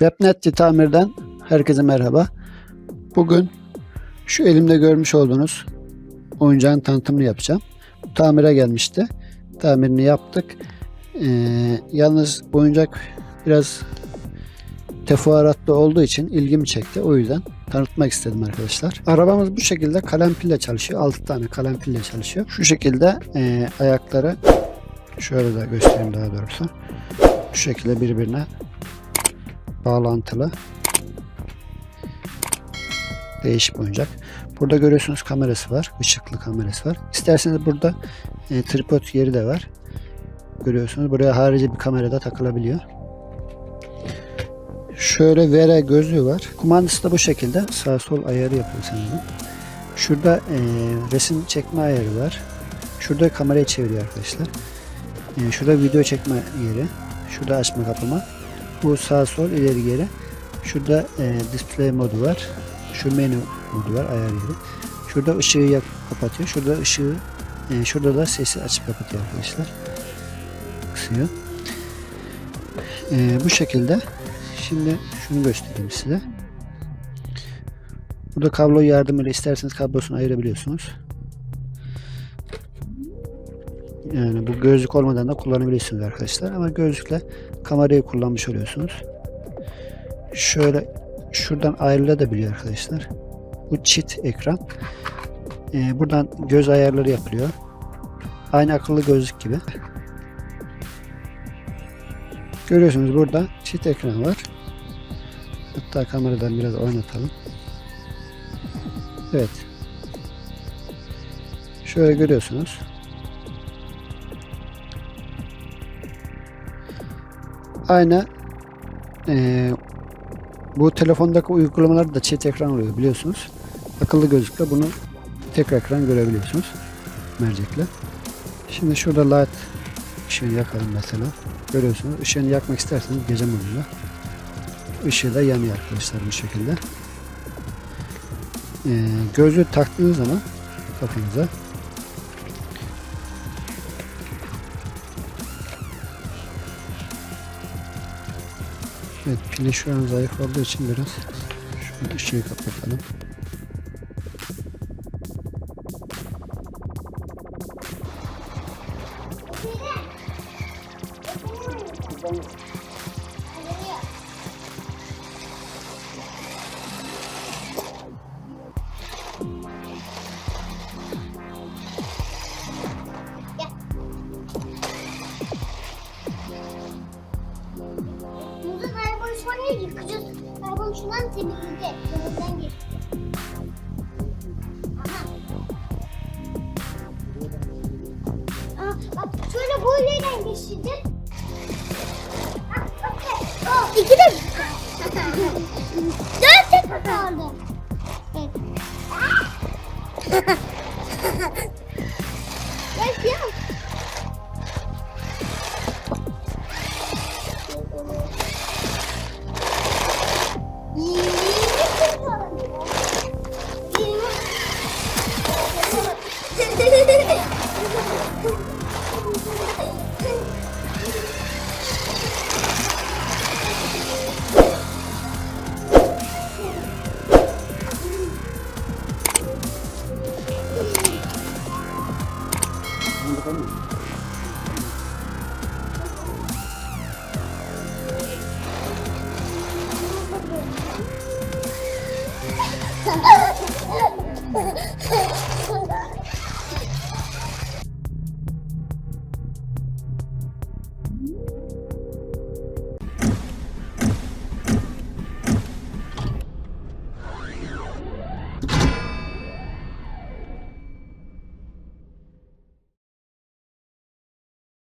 Webnet Tamir'den herkese merhaba. Bugün şu elimde görmüş olduğunuz oyuncağın tanıtımını yapacağım. Tamire gelmişti. Tamirini yaptık. Ee, yalnız oyuncak biraz teferruatlı olduğu için ilgimi çekti. O yüzden tanıtmak istedim arkadaşlar. Arabamız bu şekilde kalem pille çalışıyor. 6 tane kalem pille çalışıyor. Şu şekilde e, ayakları şöyle de göstereyim daha doğrusu. Şu şekilde birbirine bağlantılı. Değişik oyuncak. Burada görüyorsunuz kamerası var. Işıklı kamerası var. İsterseniz burada e, tripod yeri de var. Görüyorsunuz. Buraya harici bir kamera da takılabiliyor. Şöyle VR gözlüğü var. Kumandası da bu şekilde. Sağ sol ayarı yapıyor sanırım. Şurada e, resim çekme ayarı var. Şurada kamerayı çeviriyor arkadaşlar. E, şurada video çekme yeri. Şurada açma kapama. Bu sağ sol ileri geri. Şurada e, display modu var. Şu menü modu var ayar yeri. Şurada ışığı yak kapatıyor. Şurada ışığı e, şurada da sesi açıp kapatıyor arkadaşlar. Kısıyor. E, bu şekilde. Şimdi şunu göstereyim size. Burada kablo yardımıyla isterseniz kablosunu ayırabiliyorsunuz. Yani bu gözlük olmadan da kullanabilirsiniz arkadaşlar. Ama gözlükle kamerayı kullanmış oluyorsunuz. Şöyle şuradan ayrılabiliyor arkadaşlar. Bu çit ekran. Ee, buradan göz ayarları yapılıyor. Aynı akıllı gözlük gibi. Görüyorsunuz burada çit ekran var. Hatta kameradan biraz oynatalım. Evet. Şöyle görüyorsunuz. Aynı eee, bu telefondaki uygulamalar da çift ekran oluyor biliyorsunuz. Akıllı gözlükle bunu tek ekran görebiliyorsunuz. Mercekle. Şimdi şurada light ışığını yakalım mesela. Görüyorsunuz. Işığını yakmak isterseniz gece modunda. Işığı da yanıyor arkadaşlar bu şekilde. Ee, gözlüğü taktığınız zaman kafanıza Evet pili şu an zayıf olduğu için biraz şu ışığı kapatalım. Murat sonra yıkacağız. Arabanı şundan temizleyeceğiz. Temizden geç. Aha. Aa, bak şöyle böyleyle geçeceğiz. Bak, İki de. Dört tek kaldı. Evet. Ha ha ha!